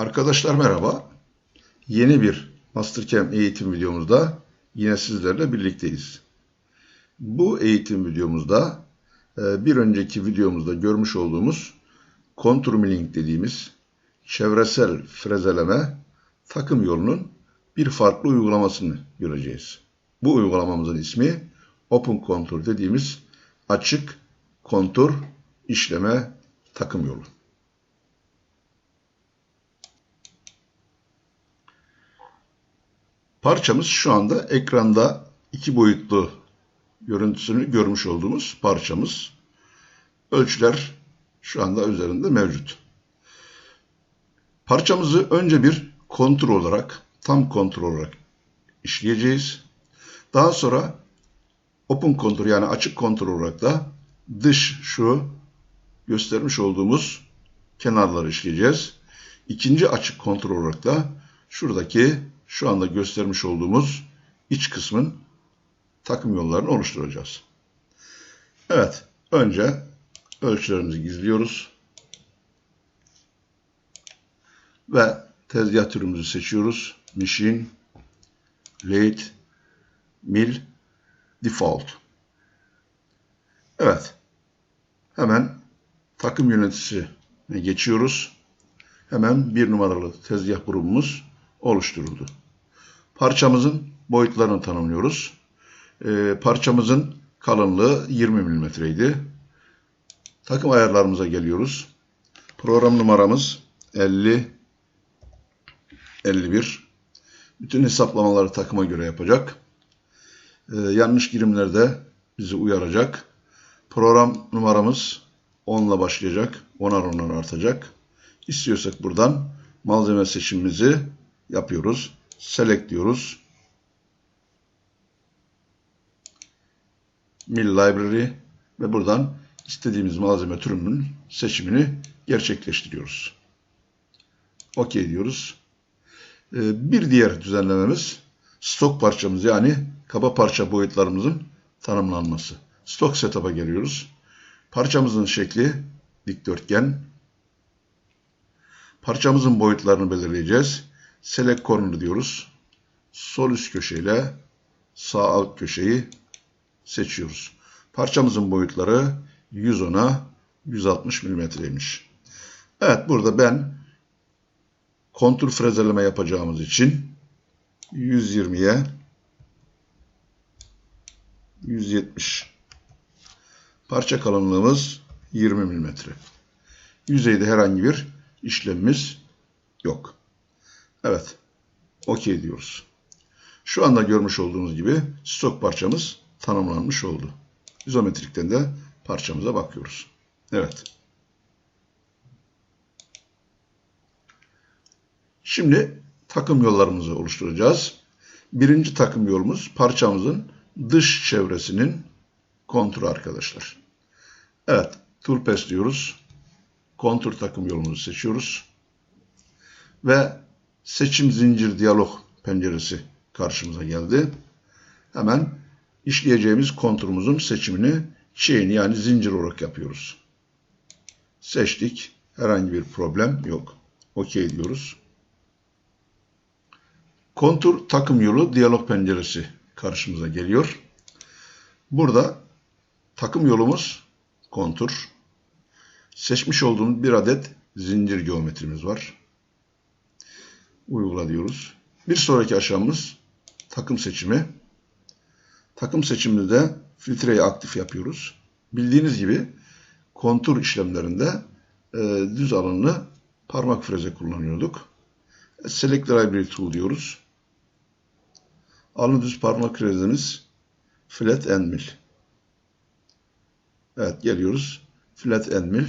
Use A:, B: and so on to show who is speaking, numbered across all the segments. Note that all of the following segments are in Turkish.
A: Arkadaşlar merhaba. Yeni bir Mastercam eğitim videomuzda yine sizlerle birlikteyiz. Bu eğitim videomuzda e, bir önceki videomuzda görmüş olduğumuz contour milling dediğimiz çevresel frezeleme takım yolunun bir farklı uygulamasını göreceğiz. Bu uygulamamızın ismi Open Contour dediğimiz açık kontur işleme takım yolu. Parçamız şu anda ekranda iki boyutlu görüntüsünü görmüş olduğumuz parçamız. Ölçüler şu anda üzerinde mevcut. Parçamızı önce bir kontur olarak, tam kontur olarak işleyeceğiz. Daha sonra open kontur yani açık kontur olarak da dış şu göstermiş olduğumuz kenarları işleyeceğiz. İkinci açık kontur olarak da şuradaki şu anda göstermiş olduğumuz iç kısmın takım yollarını oluşturacağız. Evet, önce ölçülerimizi gizliyoruz. Ve tezgah türümüzü seçiyoruz. Machine, Lathe, Mill, Default. Evet, hemen takım yöneticisine geçiyoruz. Hemen bir numaralı tezgah grubumuz oluşturuldu. Parçamızın boyutlarını tanımlıyoruz. Ee, parçamızın kalınlığı 20 milimetreydi. Takım ayarlarımıza geliyoruz. Program numaramız 50 51. Bütün hesaplamaları takıma göre yapacak. Ee, yanlış girimlerde bizi uyaracak. Program numaramız 10 ile başlayacak. 10'ar 10'ar artacak. İstiyorsak buradan malzeme seçimimizi yapıyoruz. Select diyoruz. Mill Library ve buradan istediğimiz malzeme türünün seçimini gerçekleştiriyoruz. OK diyoruz. Ee, bir diğer düzenlememiz stok parçamız yani kaba parça boyutlarımızın tanımlanması. Stok setup'a geliyoruz. Parçamızın şekli dikdörtgen. Parçamızın boyutlarını belirleyeceğiz. Select Corner diyoruz. Sol üst köşeyle sağ alt köşeyi seçiyoruz. Parçamızın boyutları 110'a 160 milimetreymiş. Evet burada ben kontur frezeleme yapacağımız için 120'ye 170 parça kalınlığımız 20 milimetre. Yüzeyde herhangi bir işlemimiz yok. Evet. OK diyoruz. Şu anda görmüş olduğunuz gibi stok parçamız tanımlanmış oldu. İzometrikten de parçamıza bakıyoruz. Evet. Şimdi takım yollarımızı oluşturacağız. Birinci takım yolumuz parçamızın dış çevresinin konturu arkadaşlar. Evet. Toolpath diyoruz. Kontur takım yolumuzu seçiyoruz. Ve seçim zincir diyalog penceresi karşımıza geldi. Hemen işleyeceğimiz konturumuzun seçimini chain yani zincir olarak yapıyoruz. Seçtik. Herhangi bir problem yok. OK diyoruz. Kontur takım yolu diyalog penceresi karşımıza geliyor. Burada takım yolumuz kontur. Seçmiş olduğumuz bir adet zincir geometrimiz var. Uygula diyoruz. Bir sonraki aşamamız takım seçimi. Takım seçiminde de filtreyi aktif yapıyoruz. Bildiğiniz gibi kontur işlemlerinde e, düz alanlı parmak freze kullanıyorduk. Select Library Tool diyoruz. Alnı düz parmak frezemiz Flat and Mill. Evet geliyoruz. Flat and Mill.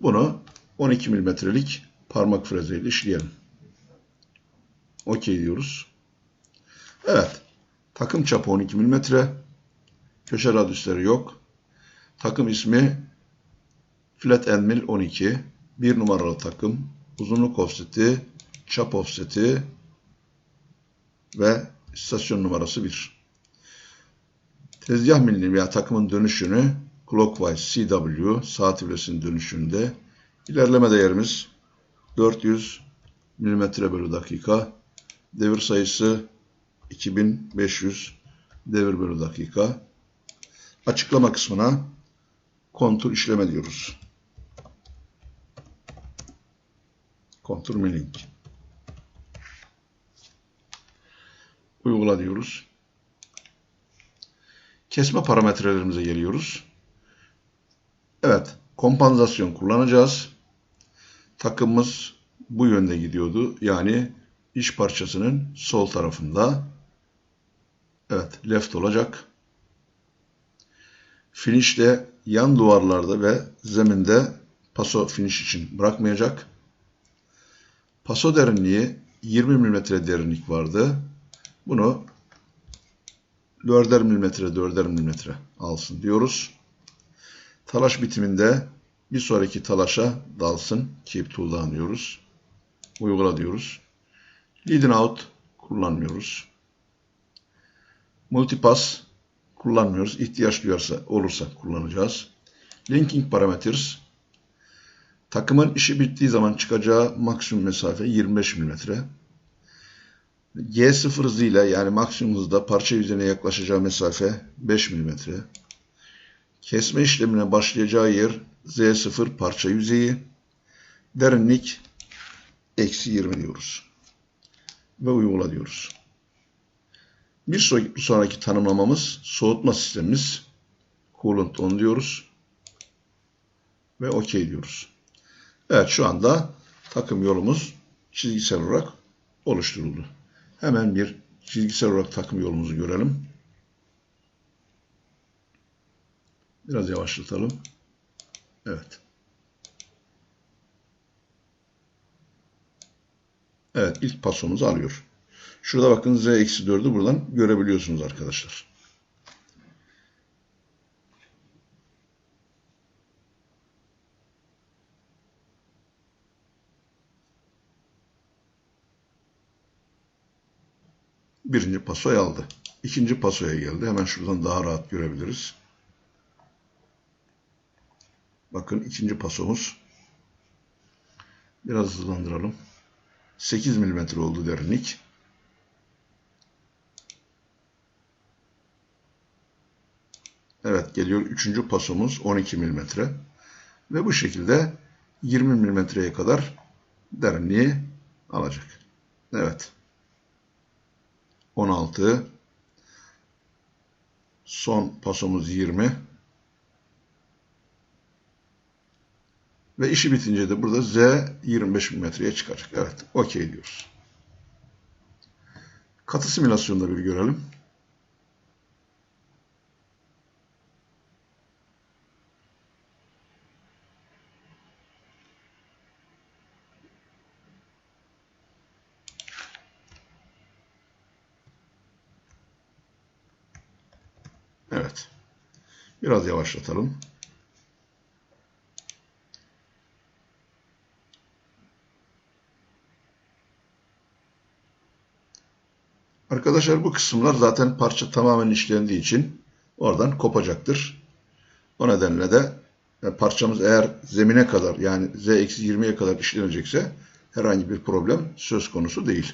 A: Bunu 12 milimetrelik parmak frezeyle işleyelim. OK diyoruz. Evet. Takım çapı 12 mm. Köşe radyüsleri yok. Takım ismi Flat and Mill 12. Bir numaralı takım. Uzunluk offseti, çap offseti ve istasyon numarası 1. Tezgah milini veya takımın dönüşünü clockwise CW saat ibresinin dönüşünde ilerleme değerimiz 400 milimetre bölü dakika. Devir sayısı 2500 devir bölü dakika. Açıklama kısmına kontur işleme diyoruz. Kontur milling. Uygula diyoruz. Kesme parametrelerimize geliyoruz. Evet, kompansasyon kullanacağız. Takımımız bu yönde gidiyordu. Yani iç parçasının sol tarafında. Evet, left olacak. Finish de yan duvarlarda ve zeminde paso finish için bırakmayacak. Paso derinliği 20 mm derinlik vardı. Bunu 4'er mm 4'er mm alsın diyoruz. Talaş bitiminde bir sonraki talaşa dalsın. Keep tool'dan diyoruz. Uygula diyoruz. Leading out kullanmıyoruz. Multipass kullanmıyoruz. İhtiyaç duyarsa olursa kullanacağız. Linking parameters takımın işi bittiği zaman çıkacağı maksimum mesafe 25 mm. G0 hızıyla yani maksimum hızda parça yüzeyine yaklaşacağı mesafe 5 mm. Kesme işlemine başlayacağı yer Z0 parça yüzeyi. Derinlik eksi 20 diyoruz. Ve uygula diyoruz. Bir sonraki tanımlamamız soğutma sistemimiz. Coolant on diyoruz. Ve OK diyoruz. Evet şu anda takım yolumuz çizgisel olarak oluşturuldu. Hemen bir çizgisel olarak takım yolumuzu görelim. Biraz yavaşlatalım. Evet. Evet ilk pasomuzu alıyor. Şurada bakın Z-4'ü buradan görebiliyorsunuz arkadaşlar. Birinci pasoyu aldı. İkinci pasoya geldi. Hemen şuradan daha rahat görebiliriz. Bakın ikinci pasomuz. Biraz hızlandıralım. 8 mm oldu derinlik. Evet geliyor üçüncü pasomuz 12 mm. Ve bu şekilde 20 mm'ye kadar derinliği alacak. Evet. 16 son pasomuz 20 ve işi bitince de burada Z 25 mm'ye çıkacak. Evet, okey diyoruz. Katı simülasyonda bir görelim. Evet. Biraz yavaşlatalım. Arkadaşlar bu kısımlar zaten parça tamamen işlendiği için oradan kopacaktır. O nedenle de e, parçamız eğer zemine kadar yani Z-20'ye kadar işlenecekse herhangi bir problem söz konusu değil.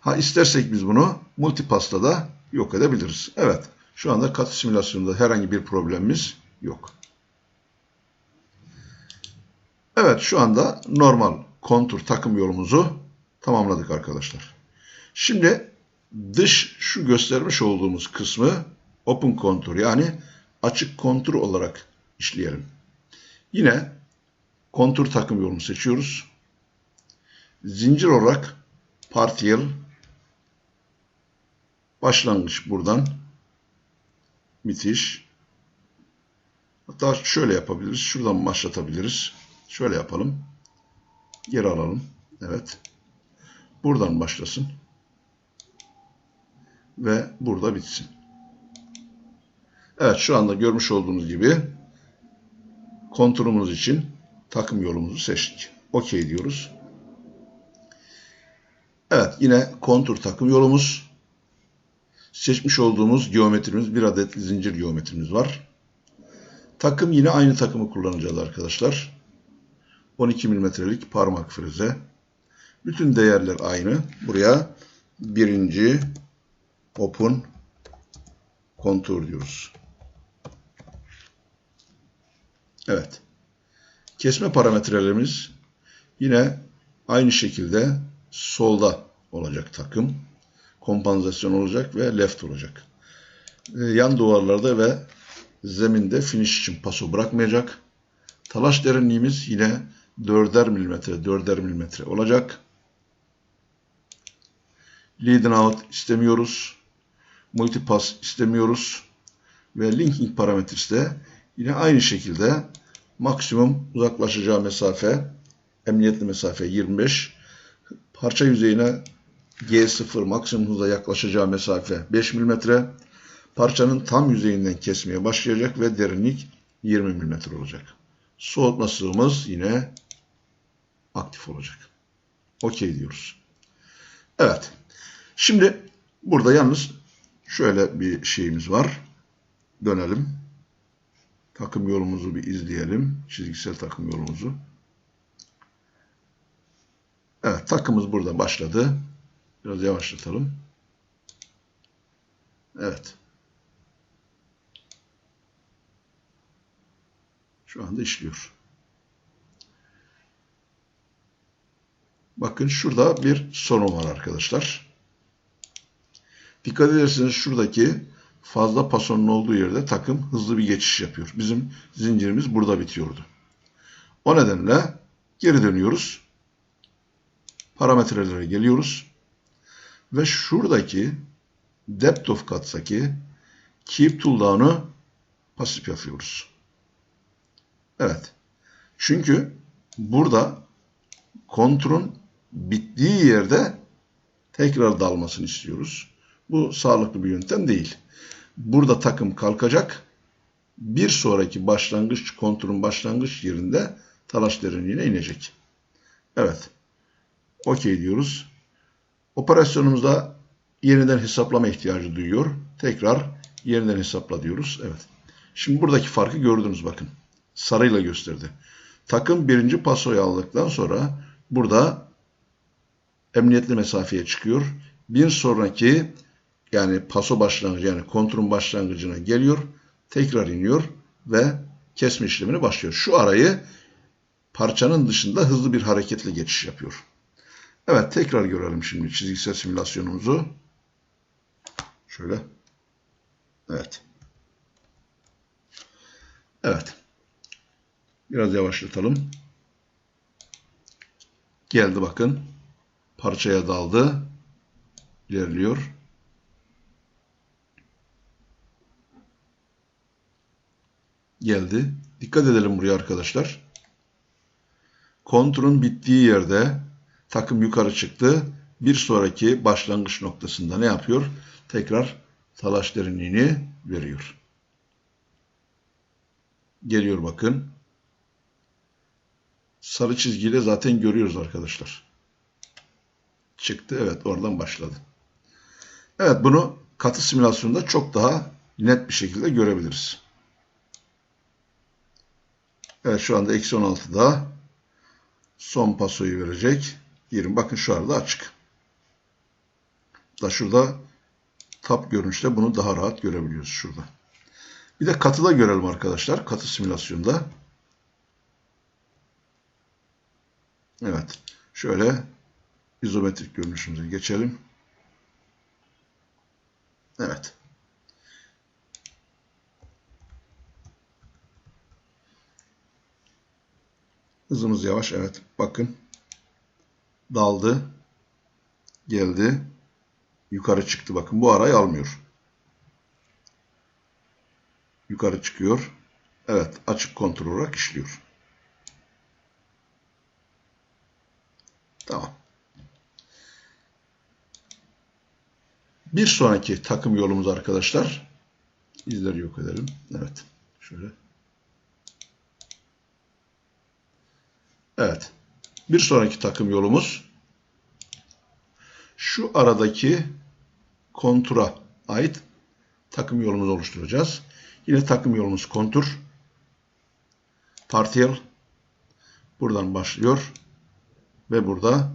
A: Ha istersek biz bunu multipasta da yok edebiliriz. Evet. Şu anda katı simülasyonunda herhangi bir problemimiz yok. Evet şu anda normal kontur takım yolumuzu tamamladık arkadaşlar. Şimdi dış şu göstermiş olduğumuz kısmı open kontur yani açık kontur olarak işleyelim. Yine kontur takım yolunu seçiyoruz. Zincir olarak partial başlangıç buradan Müthiş. Hatta şöyle yapabiliriz. Şuradan başlatabiliriz. Şöyle yapalım. Geri alalım. Evet. Buradan başlasın. Ve burada bitsin. Evet şu anda görmüş olduğunuz gibi konturumuz için takım yolumuzu seçtik. OK diyoruz. Evet yine kontur takım yolumuz. Seçmiş olduğumuz geometrimiz bir adet zincir geometrimiz var. Takım yine aynı takımı kullanacağız arkadaşlar. 12 mm'lik parmak freze. Bütün değerler aynı. Buraya birinci open kontur diyoruz. Evet. Kesme parametrelerimiz yine aynı şekilde solda olacak takım. Kompansasyon olacak ve left olacak. Ee, Yan duvarlarda ve zeminde finish için paso bırakmayacak. Talaş derinliğimiz yine 4'er milimetre, 4'er milimetre olacak. Lead and out istemiyoruz. Multipass istemiyoruz. Ve linking parametresi de yine aynı şekilde maksimum uzaklaşacağı mesafe, emniyetli mesafe 25. Parça yüzeyine G0 maksimum hıza yaklaşacağı mesafe 5 mm. Parçanın tam yüzeyinden kesmeye başlayacak ve derinlik 20 mm olacak. Soğutma sığımız yine aktif olacak. Okey diyoruz. Evet. Şimdi burada yalnız şöyle bir şeyimiz var. Dönelim. Takım yolumuzu bir izleyelim. Çizgisel takım yolumuzu. Evet takımız burada başladı. Biraz yavaşlatalım. Evet. Şu anda işliyor. Bakın şurada bir sorun var arkadaşlar. Dikkat ederseniz şuradaki fazla pasonun olduğu yerde takım hızlı bir geçiş yapıyor. Bizim zincirimiz burada bitiyordu. O nedenle geri dönüyoruz. Parametrelere geliyoruz. Ve şuradaki depth of cut'taki keep tool down'ı pasif yapıyoruz. Evet. Çünkü burada konturun bittiği yerde tekrar dalmasını istiyoruz. Bu sağlıklı bir yöntem değil. Burada takım kalkacak. Bir sonraki başlangıç konturun başlangıç yerinde talaş derinliğine inecek. Evet. Okey diyoruz. Operasyonumuzda yeniden hesaplama ihtiyacı duyuyor. Tekrar yeniden hesapla diyoruz. Evet. Şimdi buradaki farkı gördünüz bakın. Sarıyla gösterdi. Takım birinci pasoyu aldıktan sonra burada emniyetli mesafeye çıkıyor. Bir sonraki yani paso başlangıcı yani konturun başlangıcına geliyor. Tekrar iniyor ve kesme işlemini başlıyor. Şu arayı parçanın dışında hızlı bir hareketle geçiş yapıyor. Evet tekrar görelim şimdi çizgisel simülasyonumuzu. Şöyle. Evet. Evet. Biraz yavaşlatalım. Geldi bakın. Parçaya daldı. İlerliyor. Geldi. Dikkat edelim buraya arkadaşlar. Konturun bittiği yerde takım yukarı çıktı. Bir sonraki başlangıç noktasında ne yapıyor? Tekrar talaş derinliğini veriyor. Geliyor bakın. Sarı çizgiyle zaten görüyoruz arkadaşlar. Çıktı. Evet oradan başladı. Evet bunu katı simülasyonda çok daha net bir şekilde görebiliriz. Evet şu anda eksi 16'da son pasoyu verecek. 20. Bakın şu anda açık. Da şurada tap görünüşte bunu daha rahat görebiliyoruz şurada. Bir de katıda görelim arkadaşlar. Katı simülasyonda. Evet. Şöyle izometrik görünüşümüze geçelim. Evet. Hızımız yavaş. Evet. Bakın. Daldı. Geldi. Yukarı çıktı. Bakın bu arayı almıyor. Yukarı çıkıyor. Evet. Açık kontrol olarak işliyor. Tamam. Bir sonraki takım yolumuz arkadaşlar. İzleri yok edelim. Evet. Şöyle. Evet. Bir sonraki takım yolumuz şu aradaki kontura ait takım yolumuzu oluşturacağız. Yine takım yolumuz kontur. Partial. Buradan başlıyor. Ve burada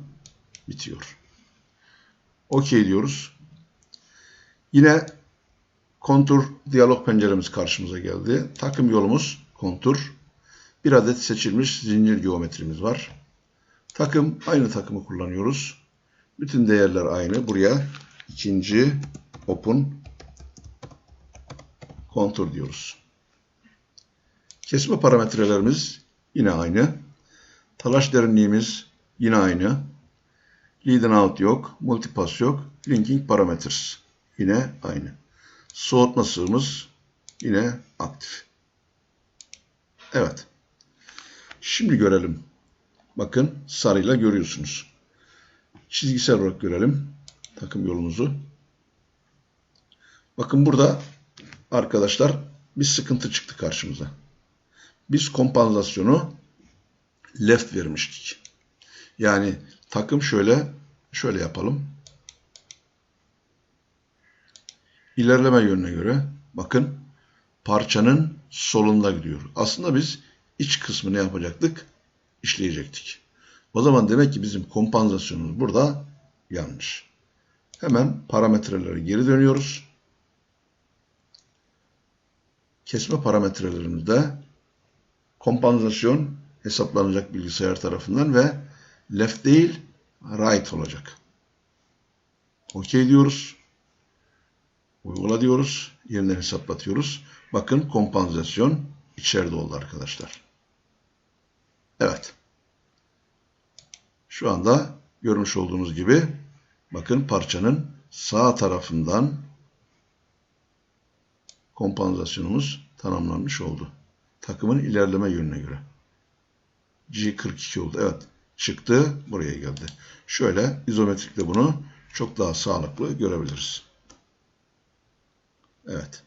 A: bitiyor. OK diyoruz. Yine kontur diyalog penceremiz karşımıza geldi. Takım yolumuz kontur. Bir adet seçilmiş zincir geometrimiz var. Takım aynı takımı kullanıyoruz. Bütün değerler aynı. Buraya ikinci open kontur diyoruz. Kesme parametrelerimiz yine aynı. Talaş derinliğimiz yine aynı. Lead and out yok. Multipass yok. Linking parameters yine aynı. Soğutma sığımız yine aktif. Evet. Şimdi görelim. Bakın sarıyla görüyorsunuz. Çizgisel olarak görelim takım yolumuzu. Bakın burada arkadaşlar bir sıkıntı çıktı karşımıza. Biz kompansasyonu left vermiştik. Yani takım şöyle şöyle yapalım. İlerleme yönüne göre bakın parçanın solunda gidiyor. Aslında biz iç kısmı ne yapacaktık? İşleyecektik. O zaman demek ki bizim kompansasyonumuz burada yanlış. Hemen parametrelere geri dönüyoruz. Kesme parametrelerimizde kompansasyon hesaplanacak bilgisayar tarafından ve left değil right olacak. OK diyoruz. Uygula diyoruz. Yeniden hesaplatıyoruz. Bakın kompansasyon içeride oldu arkadaşlar. Evet. Şu anda görmüş olduğunuz gibi bakın parçanın sağ tarafından kompansasyonumuz tamamlanmış oldu. Takımın ilerleme yönüne göre. G42 oldu. Evet. Çıktı. Buraya geldi. Şöyle izometrikle bunu çok daha sağlıklı görebiliriz. Evet.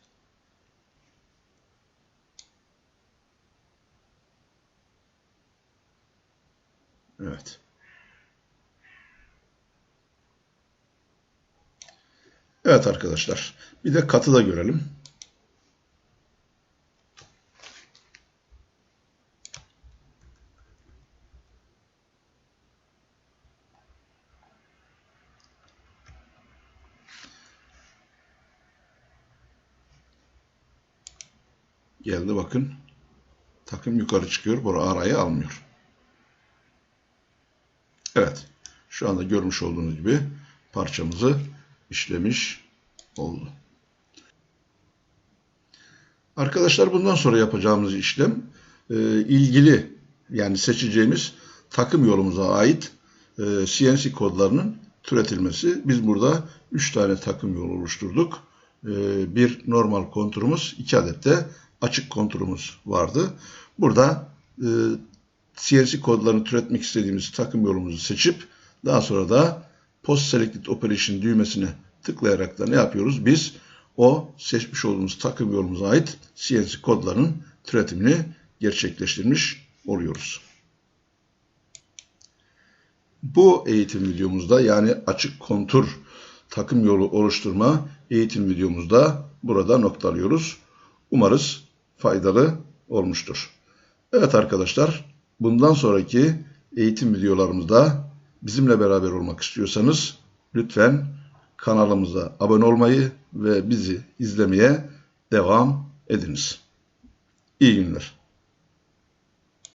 A: Evet. Evet arkadaşlar. Bir de katı da görelim. Geldi bakın. Takım yukarı çıkıyor. Bu arayı almıyor. Evet. Şu anda görmüş olduğunuz gibi parçamızı işlemiş oldu. Arkadaşlar bundan sonra yapacağımız işlem e, ilgili yani seçeceğimiz takım yolumuza ait e, CNC kodlarının türetilmesi. Biz burada 3 tane takım yolu oluşturduk. E, bir normal konturumuz, 2 adet de açık konturumuz vardı. Burada CNC kodlarını türetmek istediğimiz takım yolumuzu seçip daha sonra da Post Selected Operation düğmesine tıklayarak da ne yapıyoruz? Biz o seçmiş olduğumuz takım yolumuza ait CNC kodlarının türetimini gerçekleştirmiş oluyoruz. Bu eğitim videomuzda yani açık kontur takım yolu oluşturma eğitim videomuzda burada noktalıyoruz. Umarız faydalı olmuştur. Evet arkadaşlar bundan sonraki eğitim videolarımızda bizimle beraber olmak istiyorsanız lütfen kanalımıza abone olmayı ve bizi izlemeye devam ediniz. İyi günler.